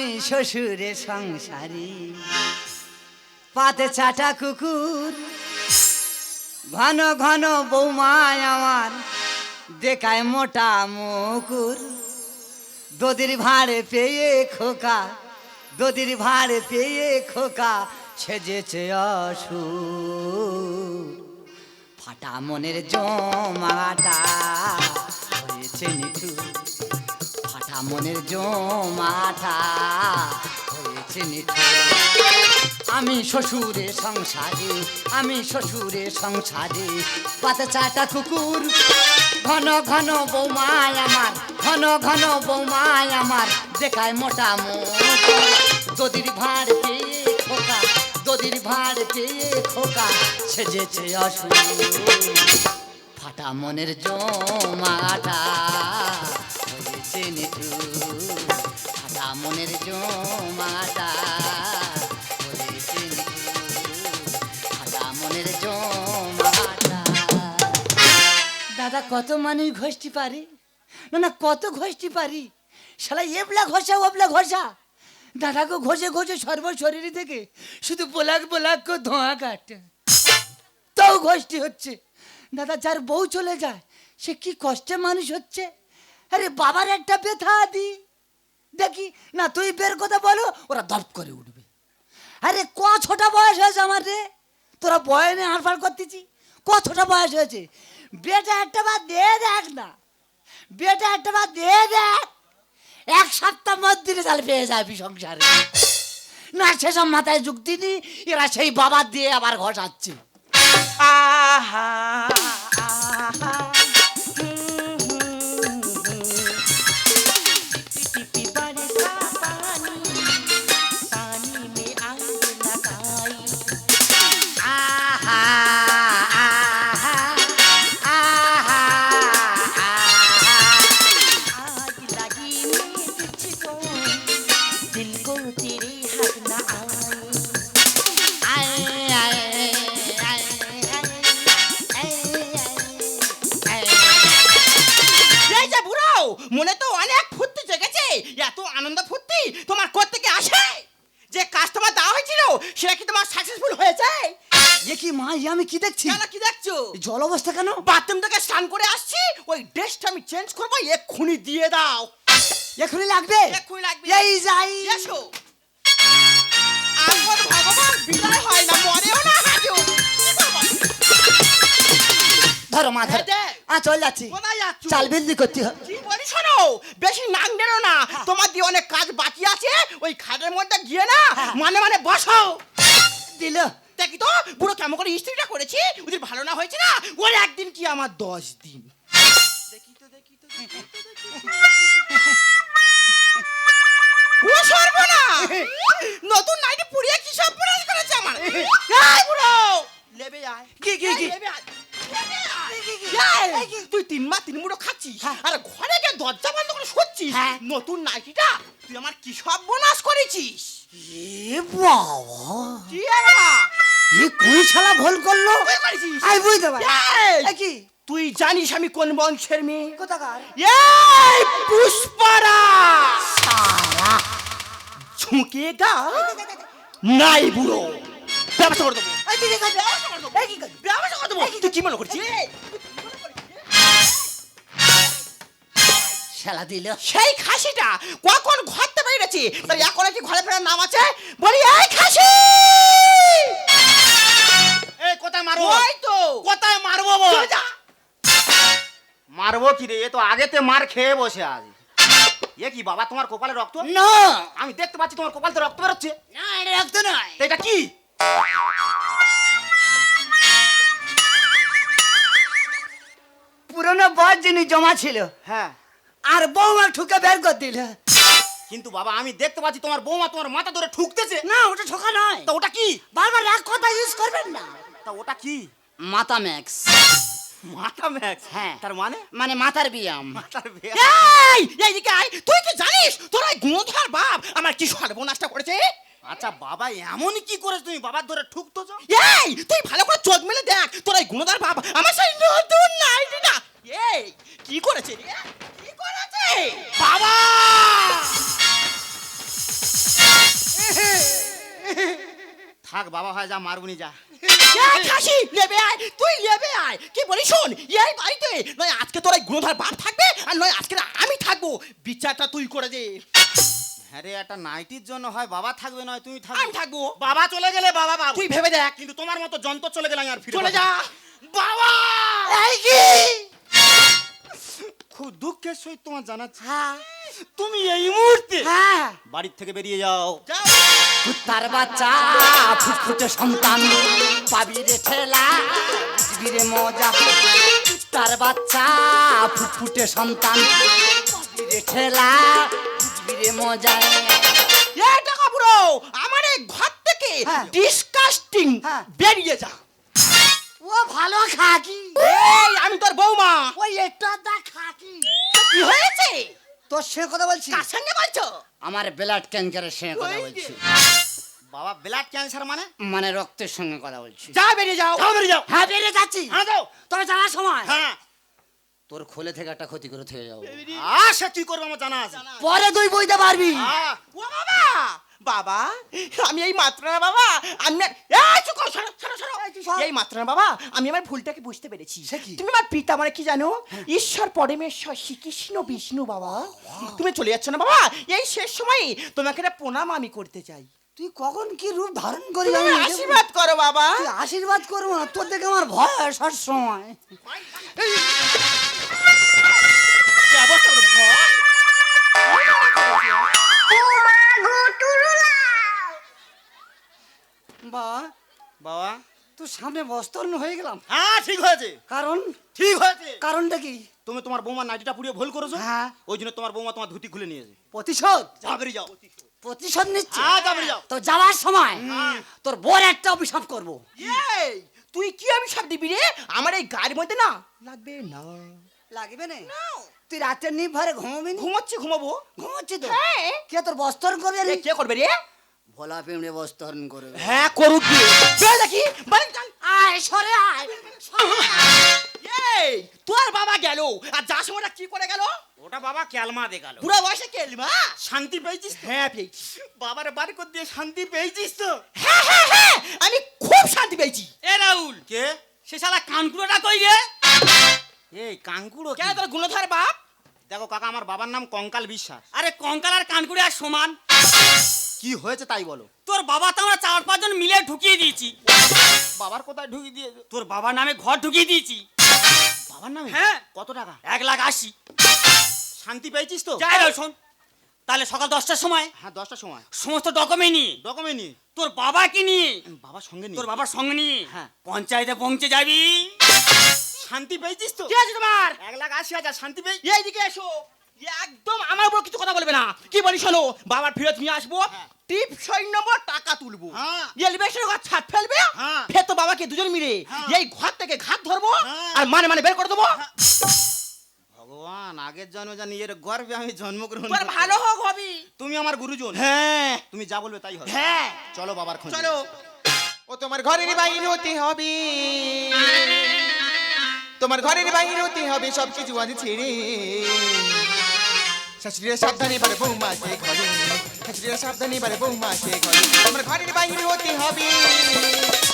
আমি শ্বশুরে সংসারী। পাতে চাটা কুকুর। ঘন ঘন বৌমায় আমার দেখায় মোটা মুকুর। দদির ভাড়ে পেয়ে খোকা দদির ভাড়ে পেয়ে খোকা সেজেছে অসু ফাটা মনের জমাটা হয়েছে নিঠু ফাটা মনের জমাটা হয়েছে আমি শ্বশুরে সংসারে, আমি শ্বশুরে সংসারে, পাতে চাটা কুকুর। ঘন ঘন বৌমায় আমার, ঘন ঘন বৌমায় আমার, দেখায় মোটা মুখ দদির ভাড় পেয়ে খোকা দদির ভাড় পেয়ে খোকা, সেজেছে অসুর। ফাটা মনের জমাটা নিঠু ফাটা মনের জমাটা দাদা, কত মানুষ ঘষতে পারি? না না কত ঘষতে পারি? শালা, এবলা ঘষা, ওবলা ঘষা। দাদাকে ঘষে ঘষে সর্ব শরীর থেকে শুধু বোলাক বোলাক করে ধোঁয়া কাটে। তাও ঘষতে হচ্ছে। দাদা, যার বউ চলে যায়, সে কি কষ্টে মানুষ হচ্ছে? আরে বাবার একটা ব্যথা দি। দেখি, না তুই বের কথা বলো, ওরা দপ করে উঠবে। আরে ক ছোটা বয়স হয়েছে আমার রে? তোরা বয়নে হাঁড়ফাড় করতেছি। ক ছোটা বয়স হয়েছে? বেটা একটা বার দিয়ে দেখ না। বেটা একটা বার দিয়ে দেখ। এক সপ্তাহ মধ্যে তাহলে পেয়ে যাবি সংসারে। না, সেসব মাথায় যুক্তি নি এরা সেই বাবার দিয়ে আবার ঘষাচ্ছে। আহা। কি মা এ আমি কি দেখছি? কেন কি দেখছ? এই জল অবস্থা কেন? বাথরুম থেকে স্নান করে আসছি ওই ড্রেসটা আমি চেঞ্জ করব এক্ষুনি দিয়ে দাও। এখনই লাগবে? এক্ষুনি লাগবে। এই যাই। এসো। আমার ভগবান বিদায় হয় না মরেও না হাজো। ধরো মা ধরো। আ চল যাচ্ছি? চাল বিল্দি করতে হবে কি বলি শোনো বেশি নাক নেড়ো না। তোমার দিয়ে অনেক কাজ বাকি আছে ওই খাটের মধ্যে গিয়ে না মানে মানে বসো। দিল। দেখি তো পুরো কেমন করে স্ত্রীটা করেছি ওদের ভালো না হয়েছে না? ওর একদিন কি আমার দশ দিন। দেখি তো দেখি তো। ও সর্বনা নতুন নাইটি পুড়িয়ে কি সব করেছে আমার? এই বুড়ো! লেবে আয়। কি, কি, কি? লেবে আয়। তুই তিন মাস তিন মুড়ো খাচ্ছিস? আর ঘরে গিয়ে দরজা বন্ধ করে শুচ্ছিস? হ্যাঁ। নতুন নাইটিটা তুই আমার কি সব বোনাস করেছিস এ বাবা? বাবা কোন শালা ভুল করল? আই বুঝতে পারি! কি? তুই জানিস আমি কোন বংশের মেয়ে? কোথাকার? এই পুষ্পারা! সারা। ঝুঁকে গা? নাই বুড়ো। ব্যবসা করে দেবো। ব্যবসা করে দেবো। তুই কি মনে করছিস? শালা দিল। সেই খাসিটা কখন ঘর থেকে বেরিয়েছে? তার এখন কি ঘরে ফেরার নাম আছে? বলি এই খাসি! এই কোথায় মারবো? ওই তো। কোথায় মারবো বল? মারবো কি রে? এ তো আগেতে মার খেয়ে বসে আজ এ কি বাবা তোমার কপালে রক্ত? না। আমি দেখতে পাচ্ছি তোমার কপাল তো রক্ত বেরোচ্ছে। না এটা রক্ত নয়। এটা কি? পুরনো বর জিনিস জমা ছিল হ্যাঁ। আর বৌমা ঠুকে বের করে দিল। কিন্তু বাবা আমি দেখতে পাচ্ছি তোমার বৌমা তোমার মাথা ধরে ঠুকতেছে। না ওটা ঠোকা নয়। তো ওটা কি? বারবার এক কথা ইউজ করবেন না। তা ওটা কি? মাথা ম্যাক্স। মাথা ম্যাক্স? হ্যাঁ। তার মানে? মানে মাথার ব্যায়াম। মাথার বে- এই এইদিকে আয়। তুই কি জানিস? তোর ওই গুণধর বাপ আমার কি সর্বনাশটা করেছে? আচ্ছা বাবা এমন কি করেছ তুমি? বাবার ধরে ঠুকতেছো এই তুই ভালো করে চোখ মেলে দেখ। তোর ওই গুণধর বাপ আমার সেই নতুন নাইটিটা। এই কি করেছে রে? কি করেছে? বাবা! বাবা হয় যা মারবুনি যা। খাসি নেবে আয় তুই নেবে আয়। কি বলি শোন এই বাড়িতে নয় আজকে তোর এই গুণধর বাপ থাকবে আর নয় আজকে আমি থাকব। বিচারটা তুই করে দে। হ্যাঁ রে একটা নাইটির জন্য হয় বাবা থাকবে নয় তুমি থাকবে। আমি থাকব। বাবা চলে গেলে বাবা বাবা। তুই ভেবে দেখ। কিন্তু তোমার মতো যন্ত্র চলে গেলে আমি আর ফিরে চলে যা। বাবা! এই কি? খুব দুঃখের সহিত তোমার জানাচ্ছি। হ্যাঁ। তুমি এই মুহূর্তে হ্যাঁ। বাড়ির থেকে বেরিয়ে যাও। যাও। তার বাচ্চা ফুটফুটে সন্তান পাবি রে ঠেলা বুঝবি রে মজা। তার বাচ্চা ফুটফুটে সন্তান পাবি রে ঠেলা বুঝবি রে মজা। এই টাকা বুড়ো আমার এই ঘর থেকে হ্যাঁ। ডিসকাস্টিং হ্যাঁ। বেরিয়ে যা। ও ভালো খাকি। এই আমি তোর বৌমা। ওই একটা দা খাকি কি হয়েছে? তোর সে কথা বলছি কার সঙ্গে বলছো? আমার ব্লাড ক্যান্সারের সঙ্গে কথা বলছি বাবা ব্লাড ক্যান্সার মানে? মানে রক্তের সঙ্গে কথা বলছি যা বেরিয়ে যাও। যাও বেরিয়ে যাও। হ্যাঁ বেরিয়ে যাচ্ছি। হ্যাঁ যাও। তবে যাওয়ার সময়। হ্যাঁ। তোর খোলে থেকে একটা ক্ষতি করে থেকে যাব আর সে কি করবে আমার জানা আছে? পরে তুই বইতে পারবি। ও বাবা! বাবা আমি এই মাত্র না বাবা আমি আর- এই চুপ করো, সরো, সরো, সরো। এই মাত্র না বাবা আমি আমার ভুলটাকে বুঝতে পেরেছি। তুমি আমার পিতা মানে কি জানো? ঈশ্বর পরমেশ্বর শ্রীকৃষ্ণ বিষ্ণু বাবা। তুমি চলে যাচ্ছ না বাবা? এই শেষ সময় তোমাকে একটা প্রণাম আমি করতে চাই। তুই কখন কি রূপ ধারণ করি আমি আশীর্বাদ করো বাবা। আশীর্বাদ করব না তোর দেখে আমার ভয় হয় সব সময় বা বাবা তুই সামনে বস্তরণ হয়ে গেলাম। হ্যাঁ ঠিক হয়েছে। কারণ? ঠিক হয়েছে। কারণটা কি? তুমি তোমার বৌমা নাইটিটা পুড়িয়ে ভুল করেছ? হ্যাঁ। ওই জন্য তোমার বৌমা তোমার ধুতি খুলে নিয়েছে প্রতিশোধ? যা বেরিয়ে যাও। প্রতিশোধ নিচ্ছে? হ্যাঁ, যাবে যাও। তো যাওয়ার সময় তোর বোর একটা অভিশাপ করব। এই তুই কি সব দিবি রে? আমার এই গাড়ির মধ্যে না লাগবে না। লাগবে না। তুই রাতে নিভরে ঘুমাবি নি? ঘুমোচ্ছি ঘুমাবো। ঘুমাচ্ছি তো? হ্যাঁ। কে তোর বস্তরণ করবে রে? কে করবে রে? ভোলা পিমড়ে বস্তরণ করবে। হ্যাঁ করুক বের দেখি। বাড়ি যান আয় সরে আয় এই তোর বাবা গেল। আর যার সময়টা কি করে গেল? ওটা বাবা ক্যালমা দেখাল বুড়া বয়সে কেলমা শান্তি পেয়েছিস? হ্যাঁ পেয়েছি। বাবার বাড়ি করে দিয়ে শান্তি পেয়েছিস তো? হ্যাঁ হ্যাঁ হ্যাঁ। আমি খুব শান্তি পেয়েছি। এ রাহুল। কে? সে শালা কানকুড়োটা কই রে এই কাঙ্কুড়ো কেন তোর গুণধর বাপ? দেখো কাকা আমার বাবার নাম কঙ্কাল বিশ্বাস। আরে কঙ্কাল আর কানকুড়ে আর সমান। কি হয়েছে তাই বলো? তোর বাবা তো আমরা চার পাঁচজন মিলে ঢুকিয়ে দিয়েছি। বাবার কোথায় ঢুকিয়ে দিয়ে তোর বাবার নামে ঘর ঢুকিয়ে দিয়েছি। বাবার নামে? হ্যাঁ। কত টাকা? এক লাখ আশি। শান্তি পেয়েছিস তো? যাই শোন। তাহলে সকাল দশটার সময় হ্যাঁ দশটার সময়। সমস্ত ডকুমেন্ট নিয়ে। ডকুমেন্ট নিয়ে? তোর বাবাকে নিয়ে। বাবার সঙ্গে নিয়ে? তোর বাবার সঙ্গে নিয়ে হ্যাঁ। পঞ্চায়েতে পৌঁছে যাবি। শান্তি পেয়েছিস তো? কি আছে তোমার? এক লাখ আশি হাজার শান্তি পেয়ে এইদিকে এসো। একদম আমার উপর কিছু কথা বলবে না। কি বলি শোনো বাবার ফেরত নিয়ে আসব টিপ ছয় নম্বর টাকা তুলবো। হ্যাঁ। এলিভেশনের ঘর ছাদ ফেলবে হ্যাঁ। ফের তো বাবাকে দুজন মিলে হ্যাঁ। এই ঘর থেকে ঘাট ধরবো হ্যাঁ। আর মানে মানে বের করে দেবো। ভগবান আগের জন্ম জানি এর গর্বে আমি জন্মগ্রহণ তোর ভালো হোক হবি। তুমি আমার গুরুজন। হ্যাঁ। তুমি যা বলবে তাই হবে। হ্যাঁ। চলো বাবার খোঁজ। চলো। ও তোমার ঘরের বাইরে হতে হবে। তোমার ঘরের বাইরে হতে হবে সব কিছু আজ ছেড়ে। শাশুড়িরা সাবধানে এবারে বৌমাকে ঘরে। শাশুড়িরা সাবধানে এবারে বৌমাকে ঘরে। তোমার ঘরের বাইরে হতে হবে।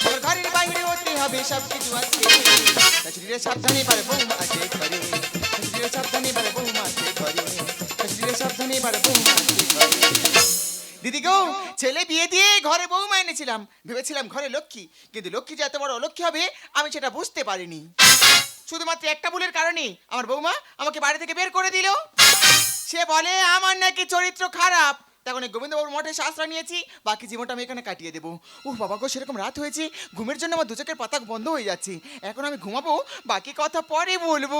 তোমার ঘরের বাইরে হতে হবে সব কিছু আজ ছেড়ে। শাশুড়িরা সাবধানে এবারে বৌমাকে ঘরে। শাশুড়িরা সাবধানে এবারে বৌমাকে ঘরে। শাশুড়িরা সাবধানে এবারে বৌমাকে ঘরে। দিদি গো, ছেলে বিয়ে দিয়ে ঘরে বৌমা এনেছিলাম। ভেবেছিলাম ঘরে লক্ষ্মী। কিন্তু লক্ষ্মী যে এত বড় অলক্ষ্মী হবে, আমি সেটা বুঝতে পারিনি। শুধুমাত্র একটা ভুলের কারণে আমার বৌমা আমাকে বাড়ি থেকে বের করে দিল। সে বলে, আমার নাকি চরিত্র খারাপ। তখন গোবিন্দবাবুর মঠে শাস্ত্রা নিয়েছি, বাকি জীবনটা আমি এখানে কাটিয়ে দেবো। ও বাবা গো, সেরকম রাত হয়েছে, ঘুমের জন্য আমার দুচকের পাতা বন্ধ হয়ে যাচ্ছে। এখন আমি ঘুমাবো, বাকি কথা পরে বলব।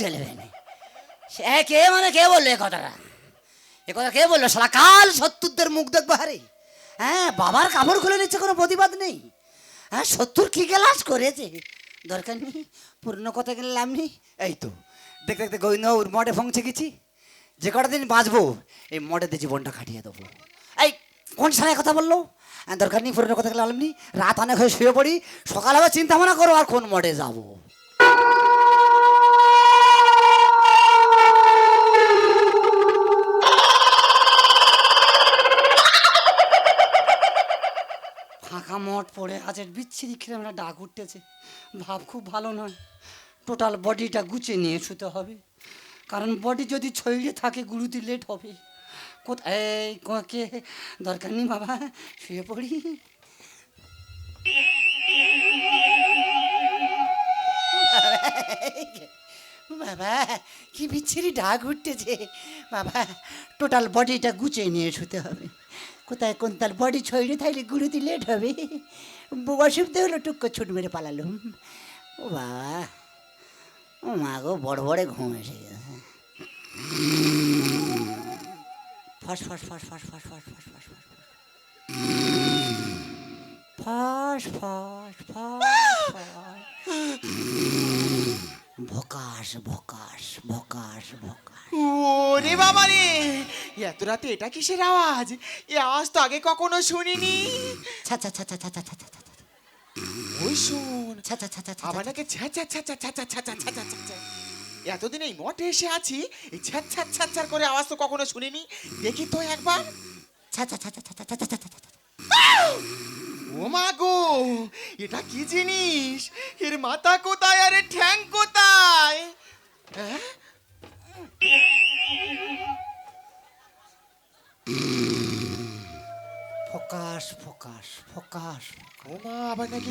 চলবে সে কে মানে কে বলল এ কথাটা? এ কথা কে বলল? শালা কাল সত্তরদের মুখ দেখব হারে। হ্যাঁ বাবার কাপড় খুলে নিচ্ছে কোনো প্রতিবাদ নেই। হ্যাঁ সত্তর কি গেলাস করেছে? দরকার নেই পূর্ণ কথা গেলাম নেই। এই তো দেখতে দেখতে গোবিন্দবাবুর মঠে পৌঁছে গেছি যে কটা দিন বাঁচবো এই মঠেতে জীবনটা কাটিয়ে দেবো। এই কোন সালে কথা বলল? আহ, দরকার নেই পুরোনো কথা গেলাম নি রাত অনেক হয়ে শুয়ে পড়ি। সকালে আবার চিন্তা ভাবনা করো আর কোন মঠে যাব। ফাঁকা মঠ পড়ে আছে বিচ্ছিরি খেলে আমরা ডাক উঠতেছে। ভাব খুব ভালো নয়। টোটাল বডিটা গুছিয়ে নিয়ে শুতে হবে। কারণ বডি যদি ছড়িয়ে থাকে, গুরুতি লেট হবে। কোথায় কে দরকার নেই বাবা, শুয়ে পড়ি। বাবা কি বিচ্ছিরি ডাক উঠতেছে বাবা টোটাল বডিটা গুছিয়ে নিয়ে শুতে হবে কোথায় কোন তার বডি ছড়িয়ে থাকলে গুরুতি লেট হবে অসুবিধা হলো টুক্কো ছুট মেরে পালালুম ও বাবা ও মা গো বড় বড় ঘুম এসে গেছে ফস ফস ফস ফস ফস ফস ফস ফস ফস ফস ফস ফস ফস ভকাশ ভকাশ ভকাশ ভকাশ ওরে বাবা রে এত রাতে এটা কিসের আওয়াজ এ আওয়াজ তো আগে কখনো শুনিনি ছা ছা ছা ছা ছা ছা ছা ছা ছা ওই শোন ছা ছা ছা ছা ছা আবার নাকি ছ্যা ছ্যা ছ্যা ছ্যা ছ্যা ছ্যা ছ্যা ছ্যা ছ্যা ছ্যা ছ্যা। এতদিন এই মঠে এসে আছি এই ছ্যা ছ্যা ছ্যা ছ্যা করে আওয়াজ তো কখনো শুনিনি দেখি তো একবার ছা ছা ছা ছা ছা ছা ছা ছা ছা ছা ও মা গো এটা কি জিনিস এর মাথা কোথায় আরে ঠ্যাং কোথায় ফোকাস ও মা আবার নাকি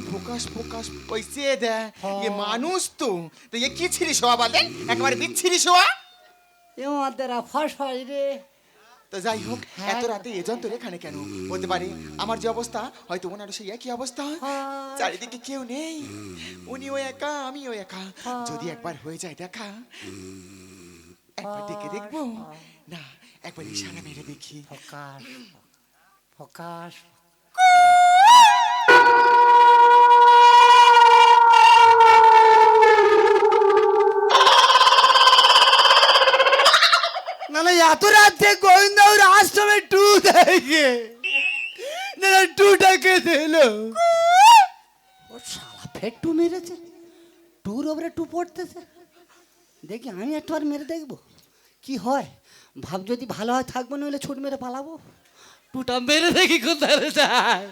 পয়সে দেয় হ্যাঁ। এ মানুষ তো। তো এ কি শোয়া বলেন একবারে বিচ্ছিরি শোয়া। এ মাদেরা ফস ফস রে। তো যাই হোক হ্যাঁ। এত রাতে এজন তোর এখানে কেন? হতে পারে আমার যে অবস্থা হয়তো ওনারও সেই একই অবস্থা। হ্যাঁ। চারিদিকে কেউ নেই। উনি ও একা আমিও একা। যদি একবার হয়ে যায় দেখা। একবার ডেকে দেখব। না একবার ইশারা মেরে দেখি। ফোকাস ফোকাস না না এত রাতে গোবিন্দর আশ্রমে টু দেখে। না না টুটাকে দিল। ও শালা ফের টু মেরেছে। টুর ওপরে টু পড়তেছে। দেখি আমি একবার মেরে দেখব। কি হয়? ভাব যদি ভালো হয় থাকব নইলে ছুট মেরে পালাবো। টুটা মেরে দেখি কোথায় যায়।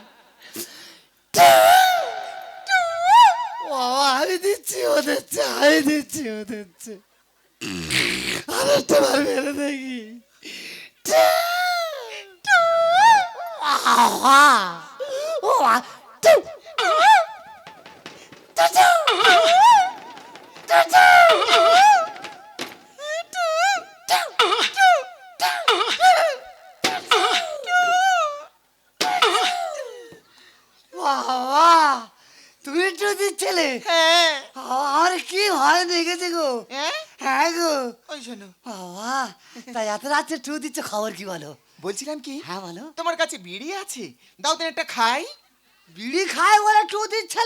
ও আমি দিচ্ছি ও দিচ্ছে আমি দিচ্ছি ও দিচ্ছে আরেকটা বার মেরে দেখি তুমি একটু দিচ্ছিলে হ্যাঁ। আর কি ভয় দেখেছি গো। হ্যাঁ? হ্যাঁ গো। ওই শোনো। বাবা তাই এত রাত্রে টু দিচ্ছ খবর কি বলো? বলছিলাম কি? হ্যাঁ বলো। তোমার কাছে বিড়ি আছে? দাও তো একটা খাই। বিড়ি খায় বলে টু দিচ্ছে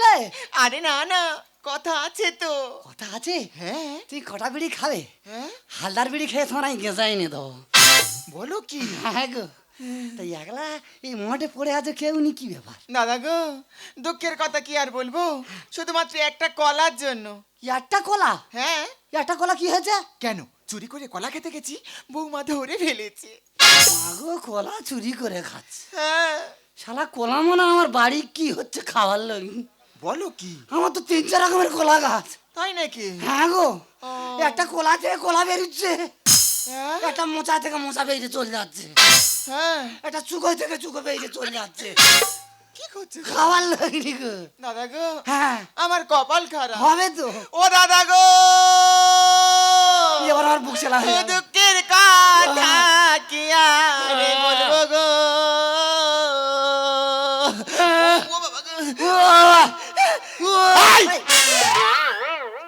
আরে না না কথা আছে তো। কথা আছে? হ্যাঁ। তুই কটা বিড়ি খাবে? হ্যাঁ। হালদার বিড়ি খেয়ে তোমার গেঁজাই তো দাও বলো কি? হ্যাঁ গো। তাই একলা এই মোটে পড়ে আছে কেউ নি কি ব্যাপার? দাদা গো দুঃখের কথা কি আর বলব? শুধুমাত্র একটা কলার জন্য। একটা কলা? হ্যাঁ। একটা কলা কি হয়েছে? কেন? চুরি করে কলা খেতে গেছি বৌমা ধরে ফেলেছে। মাগো কলা চুরি করে খাচ্ছে। হ্যাঁ। শালা কলা মনে আমার বাড়ি কি হচ্ছে খাওয়ার লোক? বলো কি? আমার তো তিন চার রকমের কলা গাছ। তাই নাকি? হ্যাঁ গো একটা কলা থেকে কলা বেরোচ্ছে হ্যাঁ। একটা মোচা থেকে মোচা বেরিয়ে চলে যাচ্ছে। হ্যাঁ। একটা চুকো থেকে চুকো বেরিয়ে চলে যাচ্ছে। কি করছ খাওয়ার লোক গো। দাদা গো হ্যাঁ। আমার কপাল খারাপ। হবে তো। ও দাদা গো! এবার আমার বুক চালা হয়ে দুঃখের কথা কি আর বলব গো!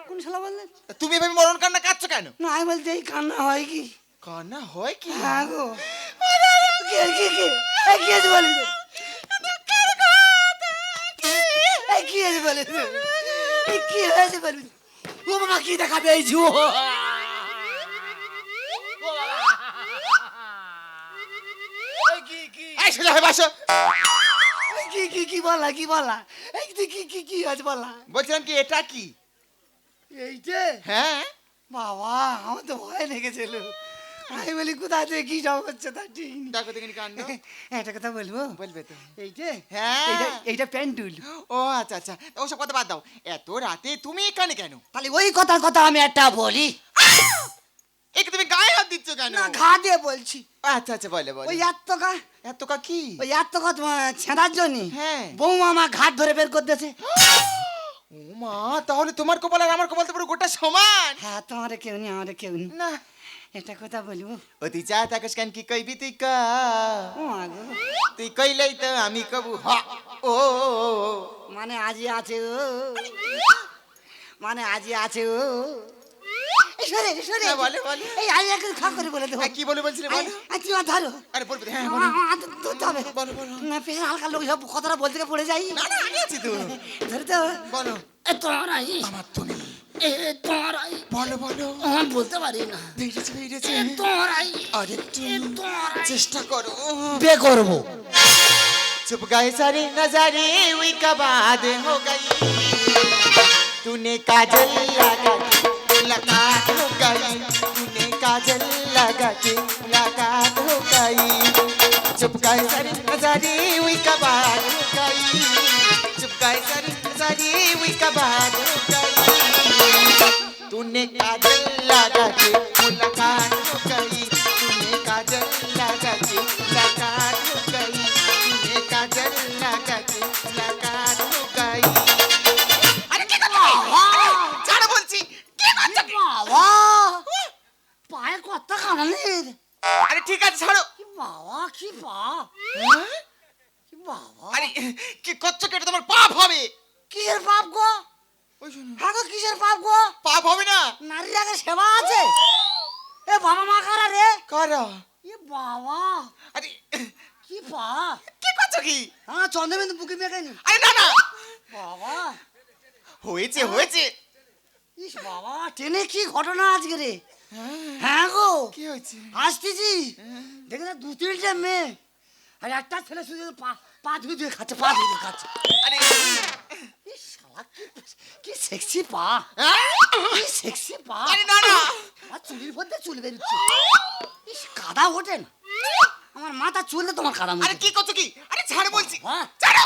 কোন শালা বললেন তুমি এভাবে মরণ কান্না কাঁদছো কেন? না আমি বলছি এই কান্না হয় কি? কান্না হয় কি? হ্যাঁ গো। কি আছে কি কি দেখাবে এই ঝুঁ আছে বলা বলছিলাম কি এটা কি? এইটা? হ্যাঁ। বাবা আমার তো ভয় লেগেছিল। আমি বলি কোথায় থেকে কি সব হচ্ছে ঠিক। দেখো দেখিনি কাণ্ড। একটা কথা বলব? বলবে তো। এইটে হ্যাঁ। এইটা প্যান্টুল ও আচ্ছা আচ্ছা। ওসব কথা বাদ দাও। এত রাতে তুমি এখানে কেন? তাহলে ওই কথার কথা আমি একটা বলি। একে তুমি গায়ে হাত দিচ্ছ কেন? না ঘা দিয়ে বলছি। আচ্ছা আচ্ছা বলে বলে। ওই এত কা কি? ওই এত কথা ছেঁড়ার জন্য। হ্যাঁ। বৌমা আমার ঘাট ধরে বের করতেছে ও মা তাহলে তোমার কপাল আর আমার কপাল তো পুরো গোটা সমান। হ্যাঁ তোমার কেউ নেই আমার কেউ নেই। না এটা কথা বলব? অতি চা থাকাস কেন কি কইবি তুই কা? তুই কইলেই তো আমি কবু হ। ও মানে আজি আছে ও। মানে আজি আছে ও। সরে সরে। বলে, বলে। এই আই একটু খা করে বলে দেবো। হ্যাঁ, কি বলে বলছিলে বলো। তুমি আমার ধরো। আরে বলবে হ্যাঁ বলো। ধরতে হবে। বলো, বলো। না পেছনে হালকা লোক সব কথাটা বলতে পড়ে যাই। না না আমি আছি তো। ধরতে হবে। বলো। আই আমার তুমি। এ তোমার আই বলো বলো আমার বলতে পারি না বেরিয়েছে বেরিয়েছে এ তোমার আই আরে এ তুমি তোমার আই চেষ্টা করো বে করবো चुप गए सारे नजारे हुई कबाद हो गई तूने काजल लगा के मुलाकात हो गई तूने काजल लगा के मुलाकात हो गई चुप गए सारे नजारे हुई कबाद हो गई चुप गए सारे नजारे हुई कबाद हो गई तूने काजल लगा के मुलाकात हो गई तूने काजल लगा के मुलाकात हो गई तूने काजल लगा के मुलाकात हो गई अरे क्या कर रहा है ছাড়ো বলছি কি করছো কি? বাবা পায়ে কত কানালের আরে ঠিক আছে ছাড়ো কি বাবা কি পা কি বাবা আরে কি করছো কেটে তোমার পাপ হবে কিসের পাপ গো ওই শোনো হ্যাঁ গো কিসের পাপ গো পাপ হবে না নারীর আগে সেবা আছে? এ বাবা মা কারা রে? কারা? এ বাবা। আরে কি পা কি করছ কি? হ্যাঁ চন্দ্রবিন্দু বুকে মেখাইনি আরে না না। বাবা। হয়েছে হয়েছে। ইস বাবা ট্রেনে কি ঘটনা আজকে রে? হ্যাঁ। গো। কি হয়েছে? আসতেছি। দেখে না দু তিনটে মেয়ে। আর একটা ছেলে শুধু পা পা ধুয়ে ধুয়ে খাচ্ছে পা ধুয়ে ধুয়ে খাচ্ছে। আরে শালা কি সেক্সি পা কি সেক্সি পা আরে না না আমার চুলির মধ্যে চুল বেরোচ্ছে ইস কাদা ওঠে না আমার মাথা চুললে তোমার কাদা আরে কি করছ কি আরে ছাড় বলছি হ্যাঁ ছাড়ো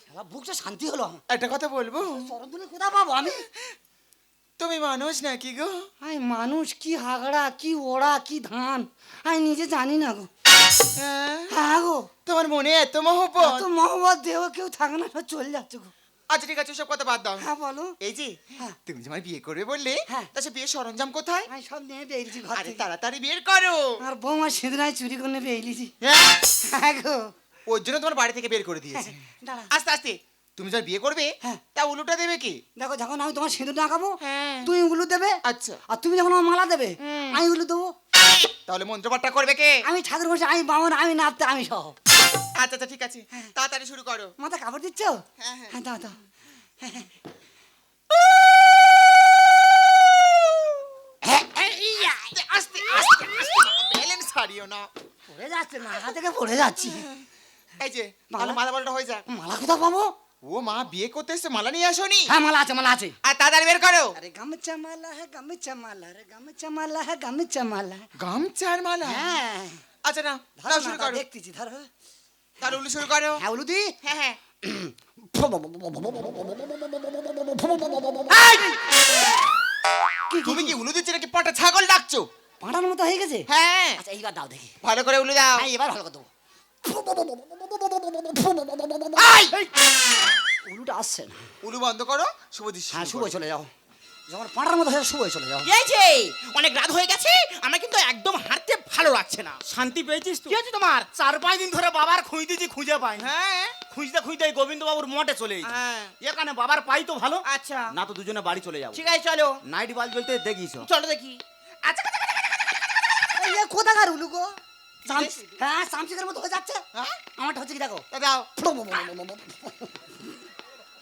শালা বুকটা শান্তি হলো আমার একটা কথা বলব চরণদুলি কোথায় পাবো আমি তুমি মানুষ নাকি গো আই মানুষ কি হাগড়া কি ওড়া কি ধান আমি নিজে জানি না গো তোমার মনে এত মহব্বত? এত মহব্বত দেহ কেউ থাকে না সব চলে যাচ্ছে গো। আচ্ছা ঠিক আছে সব কথা বাদ দাও। হ্যাঁ বলো। এই যে হ্যাঁ। তুমি বিয়ে করবে বললে হ্যাঁ। তা সে বিয়ের সরঞ্জাম কোথায়? আমি সব নিয়ে বেরিয়েছি ঘর আরে থেকে। তাড়াতাড়ি বিয়ের করো। আর বৌমা চুরি করে বেরিয়েছি। হ্যাঁ? হ্যাঁ গো। ওর জন্য তোমার বাড়ি থেকে বের করে দিয়েছে। দাঁড়া। আস্তে আস্তে। তুমি যখন বিয়ে করবে হ্যাঁ। তা উলুটা দেবে কি? দেখো যখন আমি তোমার সিঁদুর ডাকাবো হ্যাঁ। তুমি উগুলো দেবে আচ্ছা। আর তুমি যখন আমার মালা দেবে আমি উগুলো দেবো। তাহলে মন্ত্রপাঠটা করবে কে? আমি ঠাকুর বসে আমি বামন আমি নাপতে আমি সহ আচ্ছা আচ্ছা ঠিক আছে। তাড়াতাড়ি শুরু করো। মাথা কাপড় দিচ্ছ? হ্যাঁ, হ্যাঁ। হ্যাঁ দাও দাও। আস্তে আস্তে আস্তে ব্যালেন্স হারিও না। পড়ে যাচ্ছে নাগা থেকে পড়ে যাচ্ছি। এই যে? ভালো মালা বলটা হয়ে যাক। মালা কোথাও পাবো? ও মা বিয়ে করতে এসে মালা নিয়ে আসনি? হ্যাঁ মালা আছে মালা আছে। আর তাড়াতাড়ি বের করো। আরে গামছা মালা হ্যাঁ গামছা মালা রে গামছা মালা হ্যাঁ গামছা মালা। গামছার মালা? হ্যাঁ। আচ্ছা না ধরো শুরু করো। দেখতেছি ধরো। তার উলু শুরু করো। হ্যাঁ উলু দি হ্যাঁ। হ্যাঁ তুমি কি উলু দিচ্ছ নাকি? পাটা ছাগল ডাকছো? পাটার মতো হয়ে গেছে? হ্যাঁ। আচ্ছা এইবার দাও দেখি। ভালো করে উলু দাও। হ্যাঁ এবার ভালো করে দেবো। উলুটা আসছে না উলু বন্ধ করো শুভ দৃশ্য হ্যাঁ শুভ চলে যাও যখন মতো হয়ে শুভ চলে যাও এই যে অনেক রাত হয়ে গেছে আমার কিন্তু একদম হাঁটতে ভালো লাগছে না শান্তি পেয়েছিস তো কি তোমার চার পাঁচ দিন ধরে বাবার খুঁজতেছি খুঁজে পাই হ্যাঁ খুঁজতে খুঁজতে গোবিন্দ বাবুর মঠে চলে। হ্যাঁ এখানে বাবার পাই তো ভালো আচ্ছা না তো দুজনে বাড়ি চলে যাব ঠিক আছে চলো নাইট বাজ বলতে দেখিস চলো দেখি আচ্ছা কোথাকার উলু গো সাম- হ্যাঁ সামসিকের মতো হয়ে যাচ্ছে। হ্যাঁ? আমারটা হচ্ছে কি দেখো? দাও।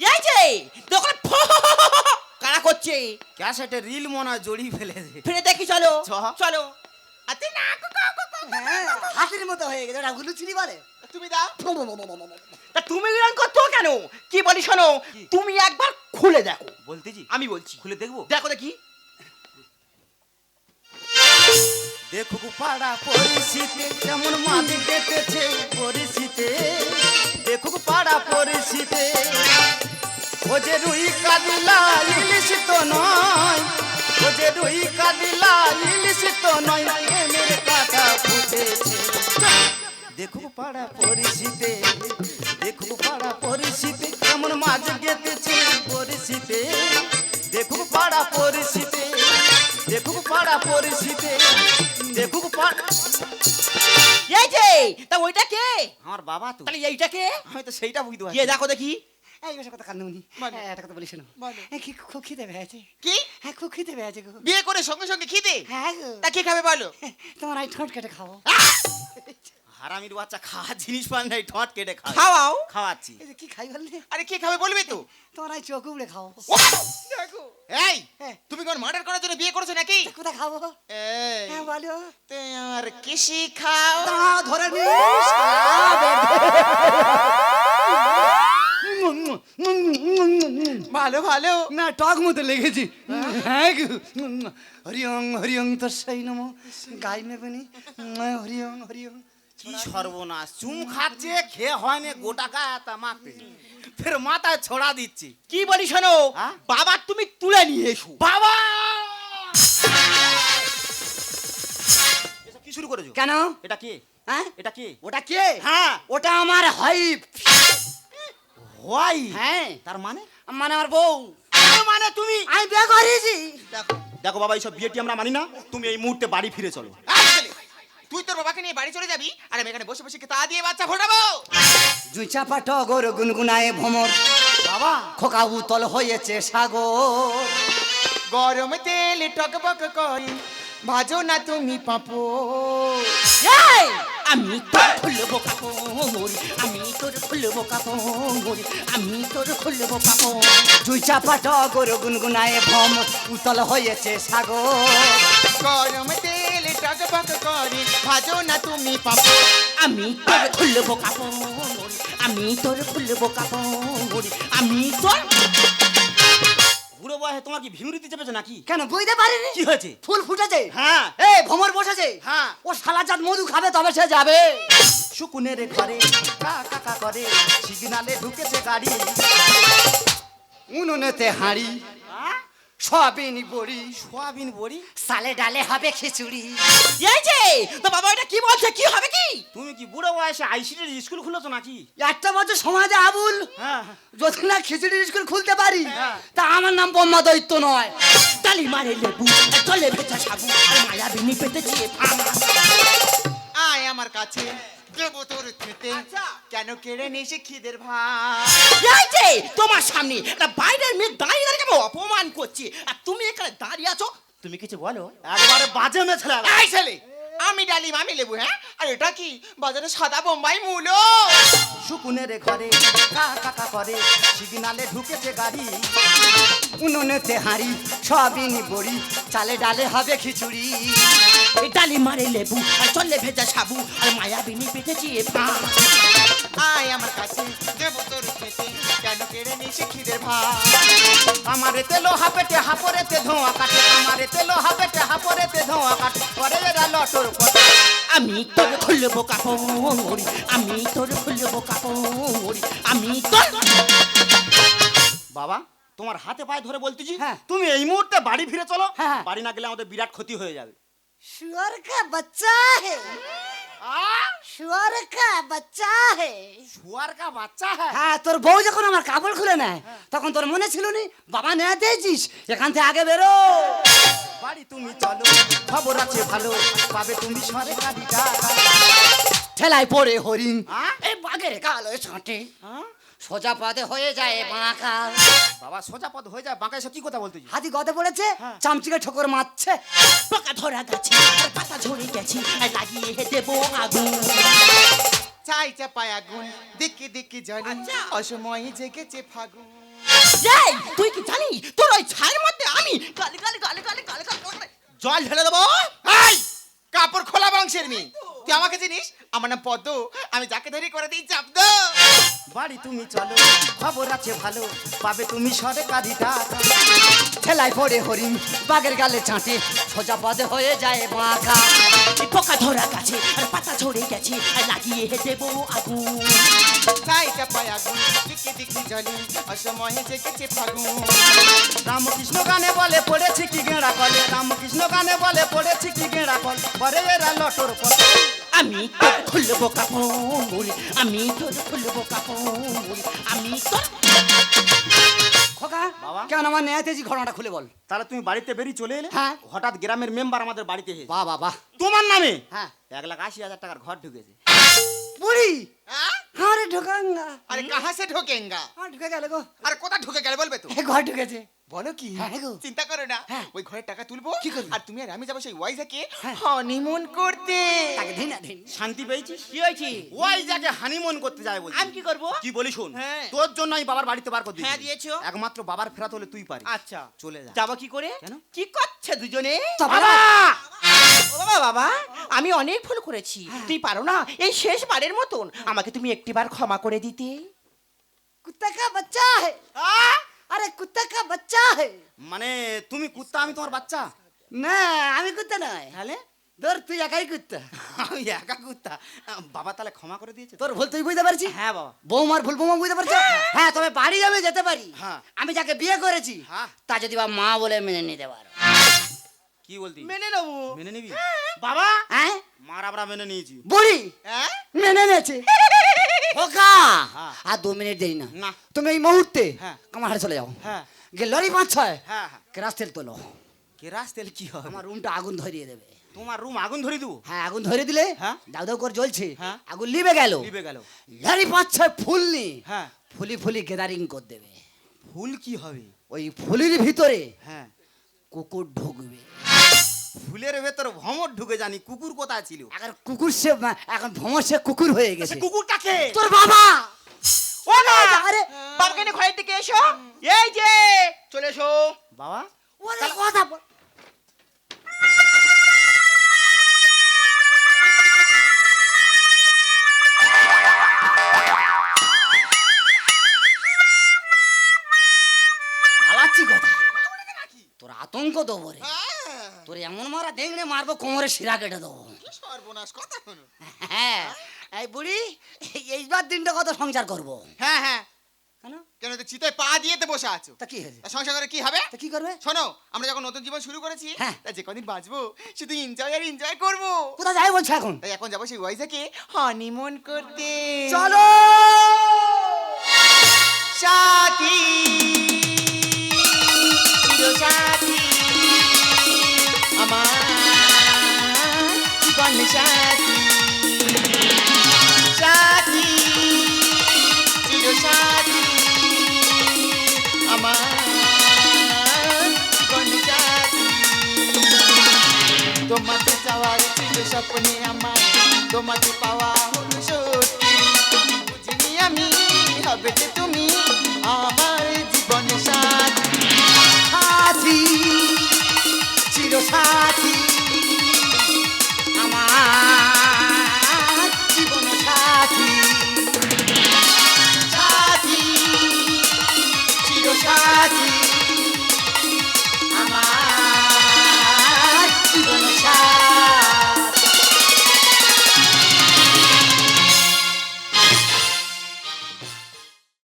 এই যে দোকান কারা করছে? ক্যাসেটে রিল মনে হয় জড়িয়ে ফেলেছে। ফিরে দেখি চলো। চলো। আতে না কো, কো, কো, কো। হ্যাঁ হাতির মতো হয়ে গেছে। ওটা ছিলি বলে। তুমি দাও। তা তুমি করছ কেন? কি বলি শোনো তুমি একবার খুলে দেখো। বলতেছি? আমি বলছি। খুলে দেখব? দেখো দেখি। দেখুক পাড়া পরিস্থিতি কেমন মাঝে কেটেছে পরিস্থিতি। দেখুক পাড়া পরিস্থিতি। ও যে রুই কাদিলা, ইলিশ তো নয়। ও যে রুই কাদিলা, ইলিশ তো নয়। প্রেমের কাটা ফুটেছে। দেখুক পাড়া পরিস্থিতি। দেখুক পাড়া পরিস্থিতি কেমন মাঝ গেতেছে পরিস্থিতি। দেখুক পাড়া পরিস্থিতি। দেখুক পাড়া পরিস্থিতি। দেখুক পাড়া এই যে তা ওইটা কে? আমার বাবা তো। তাহলে এইটা কে? আমি তো সেইটা বুঝতে গিয়ে দেখো দেখি। এই বেশ কথা কান্দুনি এটা কথা বলি শোনো। কি খুব খিদে পেয়েছে? কি? হ্যাঁ খুব খিদে পেয়েছে গো। বিয়ে করে সঙ্গে সঙ্গে খিদে? হ্যাঁ তা কি খাবে বলো? তোমার এই ঠোঁট কেটে খাব। হারামির বাচ্চা খাওয়ার জিনিস পান নাই ঠট কেটে খাওয়া খাওয়াও? খাওয়াচ্ছি। এই যে কি খাই বললে? আরে কি খাবে বলবি তো? তোমার এই চোখ উড়ে খাব দেখো। এই হ্যাঁ। তুমি কোন মার্ডার করার জন্য বিয়ে করেছ নাকি? তা কোথায় খাব? এই হ্যাঁ বলো। তোমার কিসি খাও? দাঁড়াও, ধরে নিস ভালো ভালো। না টক মতো লেগেছি। হ্যাঁ গো। হরিয়ং হরিয়ং তোর সেই নম। গাই নেবেনি হরিয়ং হরিয়ং কি সর্বনাশ। চুম খাচ্ছে খেয়ে হয়নি গোটা গায়ে মাখতে ফের মাথায় ছড়া দিচ্ছি। কি বলি শোনো? হ্যাঁ? বাবা তুমি তুলে নিয়ে এসো। বাবা! কি শুরু করেছ? কেন? এটা কে? হ্যাঁ এটা কে? ওটা কে? হ্যাঁ। ওটা আমার হাইপ হোয়াই হ্যাঁ। তার মানে? মানে আমার বউ। মানে তুমি? আমি বিয়ে করেছি। দেখো দেখো বাবা এইসব বিয়েটি আমরা মানি না। তুমি এই মুহূর্তে বাড়ি ফিরে চলো। তুই তোর বাবাকে নিয়ে বাড়ি চলে যাবি আর আমি এখানে বসে বসে তা দিয়ে বাচ্চা ফোটাবো? জুই চাপা টগর গুনগুনায় ভমর বাবা। খোকা উতল হয়েছে সাগর। গরম তেল টকবক করি ভাজো না তুমি পাপো এই, আমি তোর খুলবো কাপড় আমি তোর খুলবো কাপড় আমি তোর খুলবো কাপড়। জুই চাপা টগর গুনগুনায় ভ্রমর উতল হয়েছে সাগর। গরম তেল টকবক করে ভাজো না তুমি পাপো আমি তোর খুলবো কাপড় আমি তোর খুলবো কাপড় আমি তোর বুড়ো বয়সে তোমার কি ভিমরুতি চেপেছে নাকি? কেন বুঝতে পারিনি? কি হয়েছে? ফুল ফুটেছে? হ্যাঁ। এই ভমর বসেছে? হ্যাঁ। ও শালা জাত মধু খাবে তবে সে যাবে। শুকুনের ঘরে কা কাকা করে সিগনালে ঢুকেছে গাড়ি। উনুনেতে হাঁড়ি সয়াবিন বড়ি। সোয়াবিন বড়ি? সালে ডালে হবে খিচুড়ি। এই যে তো বাবা এটা কি বলছে? কি হবে কি? তুমি কি বুড়ো বয়সে আইসিডির স্কুল খুলেছো নাকি? একটা বছর সমাজে আবুল। হ্যাঁ। যদি না খিচুড়ির স্কুল খুলতে পারি তা আমার নাম ব্রহ্মা দৈত্য নয়। তালি মারে লেবু চলে ভেজা সাবু আর মায়াবিনী পেতে চেয়ে আয় আমার কাছে দেবো তোর খেতে। আচ্ছা। কেন কেড়ে নিয়েছে খিদের ভাই যে তোমার সামনে একটা বাইরের মেয়ে দাঁড়িয়ে দাঁড়িয়ে অপমান করছি। আর তুমি এখানে দাঁড়িয়ে আছো? তুমি কিছু বলো? একবারে বাজে মেয়ে ছেলে! আমি ডালিম, আমি লেবু হ্যাঁ? আর এটা কি? বাজারে সাদা বোম্বাই মূলো। শুকুনের ঘরে, কা কাকা করে, সিগনালে ঢুকেছে গাড়ি। উনুনেতে হাঁড়ি, সয়াবিন, বড়ি, চালে ডালে হবে খিচুড়ি। ডালি মারে লেবু, আর চলে ভেজা সাবু, আর মায়াবিনী চেয়ে আয় আমার কাছে, দেবো তোর কেড়ে নিয়েছে খিদের ভাত। আমারে তেলো হাপেটে হাপরেতে ধোঁয়া কাটে। আমারে তেলো হাপেটে হাপরেতে ধোঁয়া কাটে। করে এরা লটর পটে আমি তোর খুলবো কাপড় আমি তোর খুলবো কাপড় আমি তোর বাবা তোমার হাতে পায়ে ধরে বলতেছি হ্যাঁ। তুমি এই মুহূর্তে বাড়ি ফিরে চলো। হ্যাঁ। বাড়ি না গেলে আমাদের বিরাট ক্ষতি হয়ে যাবে। শুয়ার কা বাচ্চা হে। শুয়ার কা বাচ্চা হে। শুয়ার কা বাচ্চা হে? হ্যাঁ তোর বউ যখন আমার কাপড় খুলে নেয় তখন তোর মনে ছিল নি বাবা নেয়া দিয়েছিস? এখান থেকে আগে বেরো। বাড়ি তুমি চলো খবর আছে ভালো পাবে তুমি সরকারি কাটি ঠেলায় পড়ে হরিণ। হ্যাঁ? এই বাঘের কালো ছাঁটে। হ্যাঁ? সোজা পথে হয়ে যায় বাঁকা বাবা সোজা হয়ে যায় বাঁকায় সব কি কথা বলতেছি হাতি গদে পড়েছে চামচিকে ঠোকর মারছে পোকা ধরা গেছে পাতা ঝরে গেছে লাগিয়ে দেবো আগুন চাই চাপায় আগুন দিকি দিকি জলে অসময়ে জেগেছে ফাগুন এই তুই কি জানিস তোর ওই ছায়ের মধ্যে আমি গালি গালি গালি গালি গালি গালি গালি জল ঢেলে দেবো এই কাপড় খোলা বংশের মেয়ে। তুই আমাকে চিনিস? আমার নাম পদ্ম। আমি যাকে ধরি করে দিই চাপ বাড়ি তুমি চলো খবর আছে ভালো পাবে তুমি সরকারি টাকা। ঠেলায় পড়ে হরিণ বাঘের গালে চাঁটে সোজা বাদে হয়ে যায় বাঁকা। পোকা ধরা গাছে আর পাতা ঝরে গেছে আর লাগিয়ে দেবো আগুন। গাইটা পায় আগুন দিকে দিকে জলে অসময়ে জেগেছে ফাগুন। রামকৃষ্ণ গানে বলে পড়েছি কি গেঁড়া কলে। রামকৃষ্ণ গানে বলে পরে এরা লটর পরে আমি তোর খুলবো কাপড় আমি তোর খুলবো কাপড় আমি তোর খোকা বাবা? কেন আমার নেয়াতেছি ঘটনাটা খুলে বল? তাহলে তুমি বাড়িতে বেরিয়ে চলে এলে? হ্যাঁ। হঠাৎ গ্রামের মেম্বার আমাদের বাড়িতে বাবা বাহ বাহ বাহ। তোমার নামে? হ্যাঁ। এক লাখ আশি হাজার টাকার ঘর ঢুকেছে। বুড়ি? হ্যাঁ? আরে ঢোকাঙ্গা। আরে কাহা সে ঢোকেঙ্গা? আমার ঢুকে গেল গো। আর কোথা ঢুকে গেলে বলবে তো? ঘর ঢুকেছে। বলো কি? হ্যাঁ। চিন্তা করো না। হ্যাঁ। ওই ঘরের টাকা তুলবো কি করবি? আর তুমি আর আমি যাব সেই ওয়াইজাকে হ্যাঁ। হনিমুন করতে। তাকে দিন না দিন শান্তি পেয়েছিস? কি হয়েছে? ওই যাকে হানিমুন করতে যায় বলছি। আমি কি করব? কি বলি শোন। হ্যাঁ। তোর জন্য আমি বাবার বাড়িতে বার করে দিয়েছি। হ্যাঁ, দিয়েছ। একমাত্র বাবার ফেরাতে হলে তুই পারি আচ্ছা। চলে যা। যাব কি করে? কেন? কি করছে দুজনে? বাবা! বাবা আমি অনেক ভুল করেছি। হ্যাঁ। তুই পারো না এই শেষ বারের মতন আমাকে তুমি একটিবার ক্ষমা করে দিতে। কুত্তা কা বাচ্চা হে। আরে কুত্তা কা বাচ্চা হে। মানে তুমি কুত্তা আমি তোমার বাচ্চা? না আমি কুত্তা নয়। তাহলে? ধর তুই একাই কুত্তা। আমি একা কুত্তা? বাবা তাহলে ক্ষমা করে দিয়েছে। তোর ভুল তুই বুঝতে পারছি হ্যাঁ বাবা। বৌমার ভুল বৌমা বুঝতে পারছি হ্যাঁ।, হ্যাঁ। তবে বাড়ি যাবে যেতে পারি। হ্যাঁ। আমি যাকে বিয়ে করেছি তা যদি বা মা বলে মেনে নিতে পারো। কি বলতি? মেনে নেব। মেনে নিবি? বাবা! হ্যাঁ? মার আমরা মেনে নিয়েছি। বুড়ি? হ্যাঁ? মেনে নিয়েছে। ওকা হ্যাঁ। আর দু মিনিট দেরি না। না। তুমি এই মুহূর্তে হ্যাঁ। আমার হাটে চলে যাও। হ্যাঁ। গে লরি পাঁচ ছয়। হ্যাঁ হ্যাঁ। কেরাস তেল তোলো। কেরাস তেল কি হবে? আমার রুমটা আগুন ধরিয়ে দেবে। তোমার রুম আগুন ধরে দেবো? হ্যাঁ আগুন ধরে দিলে হ্যাঁ। দাউ দাউ করে জ্বলছে। হ্যাঁ। আগুন লিবে গেল। লিবে গেল। লরি পাঁচ ছয় ফুল নি হ্যাঁ। ফুলি ফুলি গেদারিং করে দেবে। ফুল কি হবে? ওই ফুলির ভিতরে হ্যাঁ। কুকুর ঢুকবে। ফুলের ভেতর ভমর ঢুকে জানি কুকুর কোথায় ছিল? এখন কুকুর সে এখন ভ্রমর সে কুকুর হয়ে গেছে। কুকুরটাকে? তোর বাবা! ও না আরে বাবাকে নিয়ে ঘরের দিকে এসো। এই যে চলে এসো। বাবা? ওরে কথা বল। কথা। তোর আতঙ্ক দেবো রে তোর এমন মারা দেখলে মারবো কোমরে শিরা কেটে দেবো। সর্বনাশ কথা হ্যাঁ এই বুড়ি এইবার দিনটা কত সংসার করব? হ্যাঁ হ্যাঁ। কেন? কেন তো চিতায় পা দিয়ে তো বসে আছো? তা কি হয়েছে? সংসার করে কি হবে? তা কি করবে? শোনো আমরা যখন নতুন জীবন শুরু করেছি হ্যাঁ। তা যে কদিন বাঁচবো শুধু এনজয় আর এনজয় করব। কোথায় যাই বলছো এখন? তাই এখন যাব সেই ওয়াইজাকে হনিমুন করতে। চলো! সাথী। চিরসাথী জীবন সাথী সাথী চিরসাথী আমার জীবন সাথী তোমাকে চাওয়ার ছিল স্বপ্নে আমার তোমাকে পাওয়া হলো সত্যি বুঝিনি আমি হবে